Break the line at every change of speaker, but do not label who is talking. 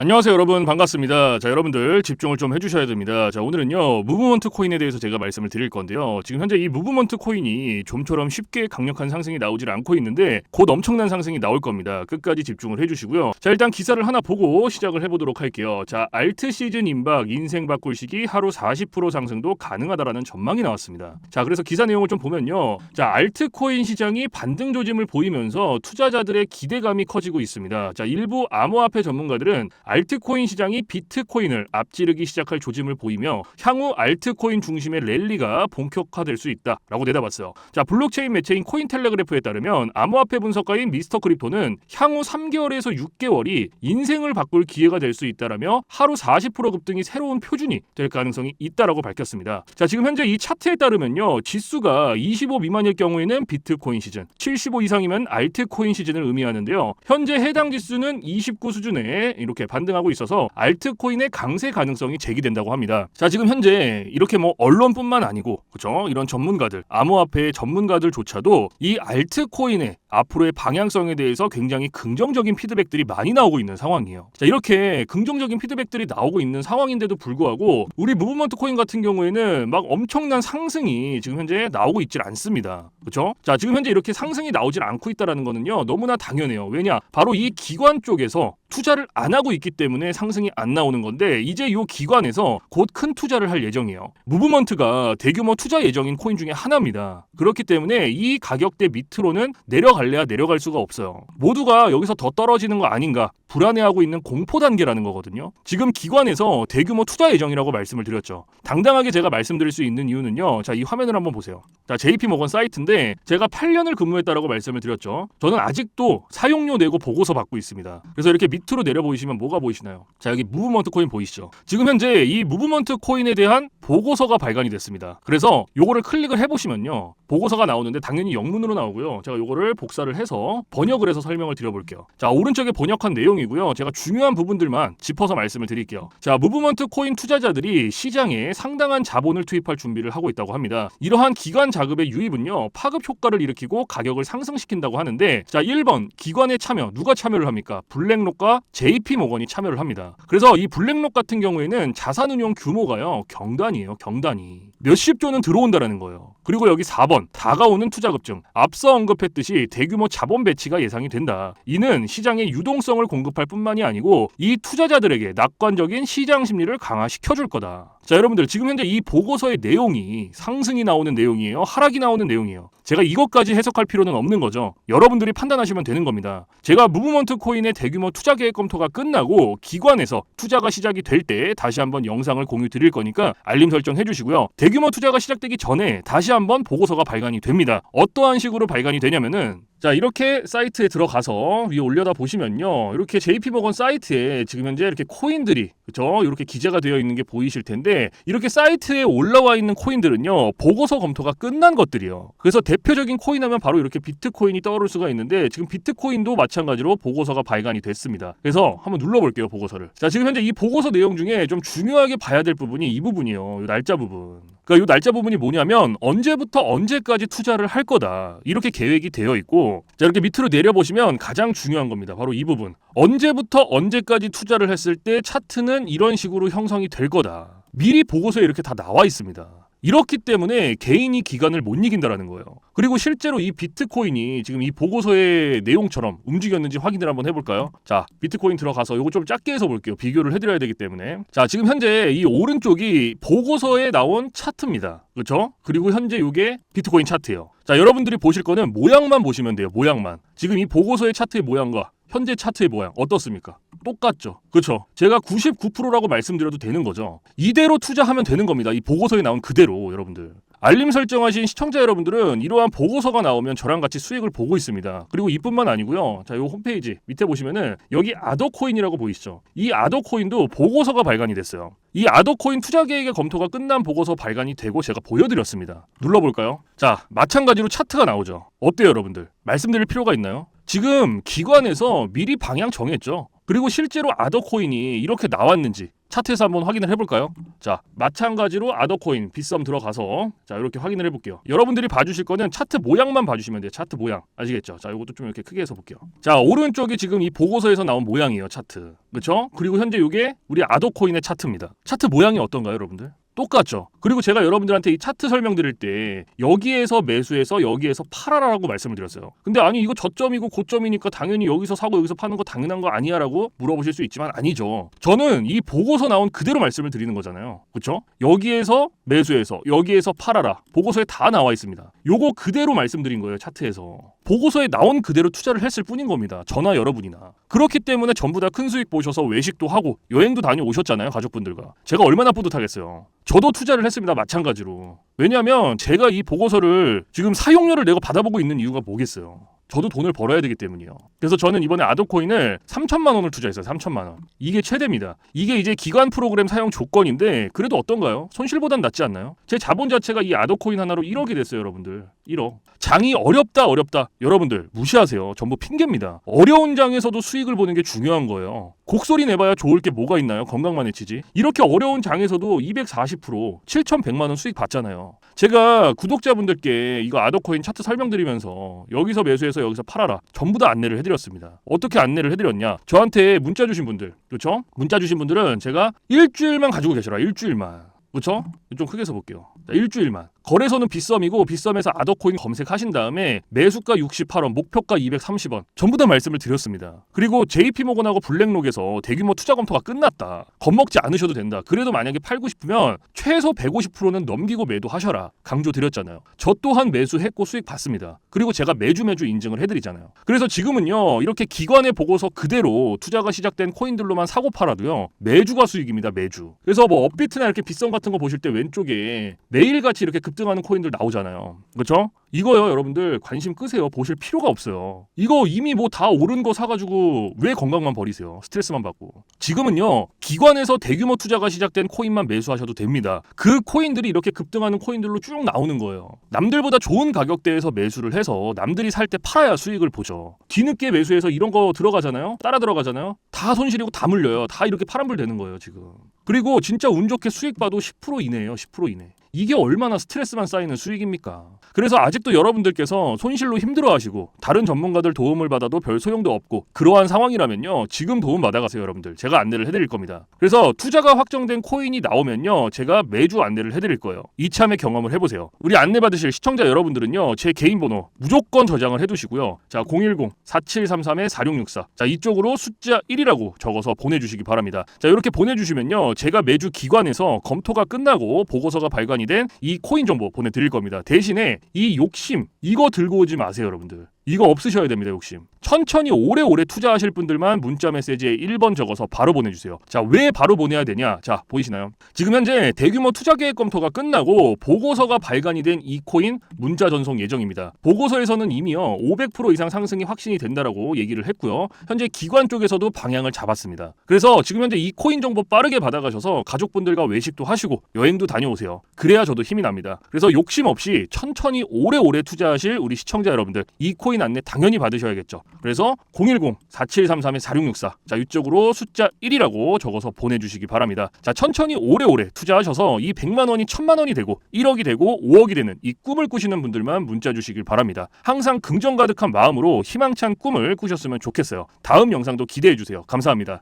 안녕하세요 여러분 반갑습니다. 자 여러분들 집중을 좀 해주셔야 됩니다. 자 오늘은요 무브먼트 코인에 대해서 제가 말씀을 드릴 건데요. 지금 현재 이 무브먼트 코인이 좀처럼 쉽게 강력한 상승이 나오질 않고 있는데 곧 엄청난 상승이 나올 겁니다. 끝까지 집중을 해주시고요. 자 일단 기사를 하나 보고 시작을 해보도록 할게요. 자 알트 시즌 임박 인생 바꿀 시기 하루 40% 상승도 가능하다라는 전망이 나왔습니다. 자 그래서 기사 내용을 좀 보면요. 자 알트 코인 시장이 반등 조짐을 보이면서 투자자들의 기대감이 커지고 있습니다. 자 일부 암호화폐 전문가들은 알트코인 시장이 비트코인을 앞지르기 시작할 조짐을 보이며 향후 알트코인 중심의 랠리가 본격화될 수 있다라고 내다봤어요. 자, 블록체인 매체인 코인텔레그래프에 따르면 암호화폐 분석가인 미스터 크립토는 향후 3개월에서 6개월이 인생을 바꿀 기회가 될 수 있다라며 하루 40% 급등이 새로운 표준이 될 가능성이 있다라고 밝혔습니다. 자, 지금 현재 이 차트에 따르면요. 지수가 25 미만일 경우에는 비트코인 시즌, 75 이상이면 알트코인 시즌을 의미하는데요. 현재 해당 지수는 29 수준에 이렇게 반등하고 있어서 알트코인의 강세 가능성이 제기된다고 합니다. 자, 지금 현재 이렇게 뭐 언론뿐만 아니고 그죠? 이런 전문가들, 암호화폐 전문가들조차도 이 알트코인의 앞으로의 방향성에 대해서 굉장히 긍정적인 피드백들이 많이 나오고 있는 상황이에요. 자, 이렇게 긍정적인 피드백들이 나오고 있는 상황인데도 불구하고 우리 무브먼트 코인 같은 경우에는 막 엄청난 상승이 지금 현재 나오고 있질 않습니다. 그렇죠? 자, 지금 현재 이렇게 상승이 나오질 않고 있다라는 거는요. 너무나 당연해요. 왜냐? 바로 이 기관 쪽에서 투자를 안 하고 있기 때문에 상승이 안 나오는 건데 이제 이 기관에서 곧 큰 투자를 할 예정이에요. 무브먼트가 대규모 투자 예정인 코인 중에 하나입니다. 그렇기 때문에 이 가격대 밑으로는 내려갈래야 내려갈 수가 없어요. 모두가 여기서 더 떨어지는 거 아닌가 불안해하고 있는 공포 단계라는 거거든요. 지금 기관에서 대규모 투자 예정이라고 말씀을 드렸죠. 당당하게 제가 말씀드릴 수 있는 이유는요. 자, 이 화면을 한번 보세요. 자, JP 모건 사이트인데 제가 8년을 근무했다라고 말씀을 드렸죠. 저는 아직도 사용료 내고 보고서 받고 있습니다. 그래서 이렇게 밑으로 내려 보이시면 뭐가 보이시나요? 자, 여기 무브먼트 코인 보이시죠? 지금 현재 이 무브먼트 코인에 대한 보고서가 발간이 됐습니다. 그래서 요거를 클릭을 해 보시면요. 보고서가 나오는데 당연히 영문으로 나오고요. 제가 요거를 복사를 해서 번역을 해서 설명을 드려 볼게요. 자, 오른쪽에 번역한 내용이고요. 제가 중요한 부분들만 짚어서 말씀을 드릴게요. 자, 무브먼트 코인 투자자들이 시장에 상당한 자본을 투입할 준비를 하고 있다고 합니다. 이러한 기관 자금의 유입은요. 파급 효과를 일으키고 가격을 상승시킨다고 하는데 자, 1번 기관의 참여 누가 참여를 합니까? 블랙록과 JP 모건이 참여를 합니다. 그래서 이 블랙록 같은 경우에는 자산 운용 규모가요. 경단이에요. 경단이. 몇십 조는 들어온다라는 거예요. 그리고 여기 4번 다가오는 투자 급증. 앞서 언급했듯이 대규모 자본 배치가 예상이 된다. 이는 시장의 유동성을 공급할 뿐만이 아니고 이 투자자들에게 낙관적인 시장 심리를 강화시켜 줄 거다. 자, 여러분들 지금 현재 이 보고서의 내용이 상승이 나오는 내용이에요. 하락이 나오는 내용이에요. 제가 이것까지 해석할 필요는 없는 거죠. 여러분들이 판단하시면 되는 겁니다. 제가 무브먼트 코인의 대규모 투자 계획 검토가 끝나고 기관에서 투자가 시작이 될 때 다시 한번 영상을 공유 드릴 거니까 알림 설정 해주시고요. 대규모 투자가 시작되기 전에 다시 한번 보고서가 발간이 됩니다. 어떠한 식으로 발간이 되냐면은 자 이렇게 사이트에 들어가서 위에 올려다 보시면요. 이렇게 JP모건 사이트에 지금 현재 이렇게 코인들이 그죠 이렇게 기재가 되어 있는 게 보이실 텐데 이렇게 사이트에 올라와 있는 코인들은요 보고서 검토가 끝난 것들이요. 그래서 대표적인 코인 하면 바로 이렇게 비트코인이 떠오를 수가 있는데 지금 비트코인도 마찬가지로 보고서가 발간이 됐습니다. 그래서 한번 눌러볼게요 보고서를. 자 지금 현재 이 보고서 내용 중에 좀 중요하게 봐야 될 부분이 이 부분이요. 이 날짜 부분 그러니까 이 날짜 부분이 뭐냐면 언제부터 언제까지 투자를 할 거다 이렇게 계획이 되어 있고 자 이렇게 밑으로 내려 보시면 가장 중요한 겁니다. 바로 이 부분. 언제부터 언제까지 투자를 했을 때 차트는 이런 식으로 형성이 될 거다. 미리 보고서에 이렇게 다 나와 있습니다. 이렇기 때문에 개인이 기간을 못 이긴다라는 거예요. 그리고 실제로 이 비트코인이 지금 이 보고서의 내용처럼 움직였는지 확인을 한번 해볼까요? 자, 비트코인 들어가서 이거 좀 작게 해서 볼게요. 비교를 해드려야 되기 때문에. 자, 지금 현재 이 오른쪽이 보고서에 나온 차트입니다. 그렇죠? 그리고 현재 이게 비트코인 차트예요. 자, 여러분들이 보실 거는 모양만 보시면 돼요. 모양만. 지금 이 보고서의 차트의 모양과 현재 차트의 모양 어떻습니까? 똑같죠. 그렇죠. 제가 99%라고 말씀드려도 되는 거죠. 이대로 투자하면 되는 겁니다. 이 보고서에 나온 그대로 여러분들. 알림 설정하신 시청자 여러분들은 이러한 보고서가 나오면 저랑 같이 수익을 보고 있습니다. 그리고 이뿐만 아니고요. 자, 이 홈페이지 밑에 보시면은 여기 아더코인이라고 보이시죠? 이 아더코인도 보고서가 발간이 됐어요. 이 아더코인 투자 계획의 검토가 끝난 보고서 발간이 되고 제가 보여드렸습니다. 눌러볼까요? 자, 마찬가지로 차트가 나오죠. 어때요, 여러분들? 말씀드릴 필요가 있나요? 지금 기관에서 미리 방향 정했죠. 그리고 실제로 아더코인이 이렇게 나왔는지 차트에서 한번 확인을 해볼까요? 자, 마찬가지로 아더코인 빗썸 들어가서 자 이렇게 확인을 해볼게요. 여러분들이 봐주실 거는 차트 모양만 봐주시면 돼요. 차트 모양 아시겠죠? 자, 이것도 좀 이렇게 크게 해서 볼게요. 자, 오른쪽이 지금 이 보고서에서 나온 모양이에요. 차트, 그렇죠? 그리고 현재 이게 우리 아더코인의 차트입니다. 차트 모양이 어떤가요, 여러분들? 똑같죠. 그리고 제가 여러분들한테 이 차트 설명드릴 때 여기에서 매수해서 여기에서 팔아라라고 말씀을 드렸어요. 근데 아니 이거 저점이고 고점이니까 당연히 여기서 사고 여기서 파는 거 당연한 거 아니야라고 물어보실 수 있지만 아니죠. 저는 이 보고서 나온 그대로 말씀을 드리는 거잖아요. 그렇죠? 여기에서 매수해서 여기에서 팔아라. 보고서에 다 나와 있습니다. 요거 그대로 말씀드린 거예요. 차트에서. 보고서에 나온 그대로 투자를 했을 뿐인 겁니다. 저나 여러분이나. 그렇기 때문에 전부 다 큰 수익 보셔서 외식도 하고 여행도 다녀오셨잖아요. 가족분들과. 제가 얼마나 뿌듯하겠어요. 저도 투자를 했습니다. 마찬가지로. 왜냐하면 제가 이 보고서를 지금 사용료를 내고 받아보고 있는 이유가 뭐겠어요. 저도 돈을 벌어야 되기 때문이요. 그래서 저는 이번에 아더코인을 3천만 원을 투자했어요. 3천만 원. 이게 최대입니다. 이게 이제 기관 프로그램 사용 조건인데 그래도 어떤가요? 손실보단 낫지 않나요? 제 자본 자체가 이 아더코인 하나로 1억이 됐어요, 여러분들. 1억. 장이 어렵다, 어렵다. 여러분들 무시하세요. 전부 핑계입니다. 어려운 장에서도 수익을 보는 게 중요한 거예요. 곡소리 내봐야 좋을 게 뭐가 있나요? 건강만 해치지. 이렇게 어려운 장에서도 240% 7,100만 원 수익 봤잖아요. 제가 구독자분들께 이거 아더코인 차트 설명드리면서 여기서 매수해서 여기서 팔아라. 전부 다 안내를 해드렸습니다. 어떻게 안내를 해드렸냐? 저한테 문자 주신 분들, 그렇죠? 문자 주신 분들은 제가 일주일만 가지고 계셔라. 일주일만. 그렇죠? 좀 크게 서 볼게요. 자, 일주일만. 거래소는 빗썸이고 빗썸에서 아더코인 검색하신 다음에 매수가 68원, 목표가 230원. 전부 다 말씀을 드렸습니다. 그리고 JP모건하고 블랙록에서 대규모 투자 검토가 끝났다. 겁먹지 않으셔도 된다. 그래도 만약에 팔고 싶으면 최소 150%는 넘기고 매도하셔라. 강조 드렸잖아요. 저 또한 매수했고 수익 봤습니다. 그리고 제가 매주 매주 인증을 해드리잖아요. 그래서 지금은요 이렇게 기관의 보고서 그대로 투자가 시작된 코인들로만 사고 팔아도요 매주가 수익입니다. 매주. 그래서 뭐 업비트나 이렇게 빗썸 같은 거 보실 때 왼쪽에 매일같이 이렇게 급등하는 코인들 나오잖아요. 그렇죠? 이거요 여러분들 관심 끄세요. 보실 필요가 없어요. 이거 이미 뭐 다 오른 거 사가지고 왜 건강만 버리세요? 스트레스만 받고. 지금은요 기관에서 대규모 투자가 시작된 코인만 매수하셔도 됩니다. 그 코인들이 이렇게 급등하는 코인들로 쭉 나오는 거예요. 남들보다 좋은 가격대에서 매수를 해서 남들이 살 때 팔아야 수익을 보죠. 뒤늦게 매수해서 이런 거 들어가잖아요? 따라 들어가잖아요? 다 손실이고 다 물려요. 다 이렇게 파란불 되는 거예요 지금. 그리고 진짜 운 좋게 수익 봐도 10% 이내예요 10% 이내 이게 얼마나 스트레스만 쌓이는 수익입니까? 그래서 아직도 여러분들께서 손실로 힘들어하시고 다른 전문가들 도움을 받아도 별 소용도 없고 그러한 상황이라면요 지금 도움 받아가세요 여러분들. 제가 안내를 해드릴 겁니다. 그래서 투자가 확정된 코인이 나오면요 제가 매주 안내를 해드릴 거예요. 이참에 경험을 해보세요. 우리 안내 받으실 시청자 여러분들은요 제 개인 번호 무조건 저장을 해두시고요. 자 010-4733-4664 자 이쪽으로 숫자 1이라고 적어서 보내주시기 바랍니다. 자 이렇게 보내주시면요 제가 매주 기관에서 검토가 끝나고 보고서가 발간 이 된 이 코인 정보 보내드릴 겁니다. 대신에 이 욕심 이거 들고 오지 마세요 여러분들 이거 없으셔야 됩니다 욕심. 천천히 오래오래 투자하실 분들만 문자 메시지에 1번 적어서 바로 보내주세요. 자 왜 바로 보내야 되냐? 자 보이시나요? 지금 현재 대규모 투자 계획 검토가 끝나고 보고서가 발간이 된 이 코인 문자 전송 예정입니다. 보고서에서는 이미요 500% 이상 상승이 확신이 된다라고 얘기를 했고요. 현재 기관 쪽에서도 방향을 잡았습니다. 그래서 지금 현재 이 코인 정보 빠르게 받아가셔서 가족분들과 외식도 하시고 여행도 다녀오세요. 그래야 저도 힘이 납니다. 그래서 욕심 없이 천천히 오래오래 투자하실 우리 시청자 여러분들 이 코인 안내 당연히 받으셔야겠죠. 그래서 010-4733-4664 자 이쪽으로 숫자 1이라고 적어서 보내주시기 바랍니다. 자 천천히 오래오래 투자하셔서 이 100만 원이 1000만 원이 되고 1억이 되고 5억이 되는 이 꿈을 꾸시는 분들만 문자 주시길 바랍니다. 항상 긍정 가득한 마음으로 희망찬 꿈을 꾸셨으면 좋겠어요. 다음 영상도 기대해 주세요. 감사합니다.